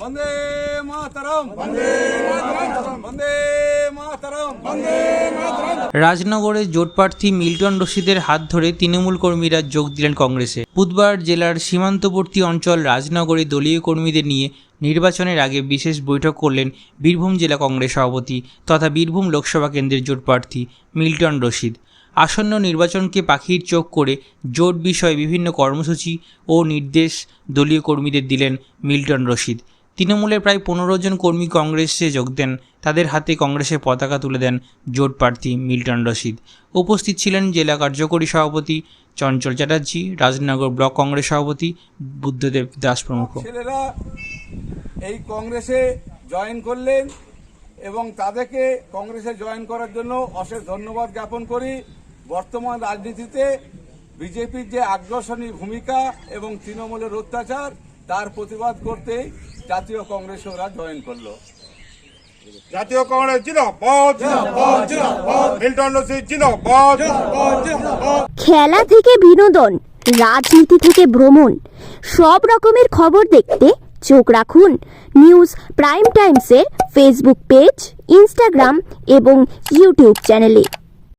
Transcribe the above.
বন্দে মাতরম বন্দে মাতরম বন্দে মাতরম বন্দে মাতরম রাজনগরে জোট প্রার্থী মিল্টন রশিদের হাত ধরে তৃণমূল কর্মীরা যোগ দিলেন কংগ্রেসে। বুধবার জেলার সীমান্তবর্তী অঞ্চল রাজনগরে দলীয় কর্মীদের নিয়ে নির্বাচনের আগে বিশেষ বৈঠক করলেন বীরভূম জেলা কংগ্রেস সভাপতি তথা বীরভূম লোকসভা কেন্দ্রের জোট প্রার্থী মিল্টন রশিদ। আসন্ন নির্বাচনকে পাখির চোখ করে জোট বিষয়ে বিভিন্ন কর্মসূচি ও নির্দেশ দলীয় কর্মীদের দিলেন মিল্টন রশিদ। তৃণমূলের প্রায় পনেরো জন কর্মী কংগ্রেসে যোগ দেন। তাদের হাতে কংগ্রেসের পতাকা তুলে দেন জোট প্রার্থী মিল্টন রশিদ। উপস্থিত ছিলেন জেলা কার্যকরী সভাপতি চঞ্চল চ্যাটার্জি, রাজনগর ব্লক কংগ্রেস সভাপতি বুদ্ধদেব দাস প্রমুখ। ছেলেরা এই কংগ্রেসে জয়েন করলেন এবং তাদেরকে কংগ্রেসে জয়েন করার জন্য অশেষ ধন্যবাদ জ্ঞাপন করি। বর্তমান রাজনীতিতে বিজেপির যে আগ্রাসনী ভূমিকা এবং তৃণমূলের অত্যাচার তার প্রতিবাদ করতে জাতীয় কংগ্রেসে ওরা জয়েন করল। জাতীয় কংগ্রেস জিন্দাবাদ মিল্টন রশিদ জিন্দাবাদ। খেলা থেকে বিনোদন রাজনীতি থেকে ভ্রমণ সব রকমের খবর দেখতে চোখ রাখুন নিউজ প্রাইম টাইমসের ফেসবুক পেজ ইনস্টাগ্রাম এবং ইউটিউব চ্যানেলে।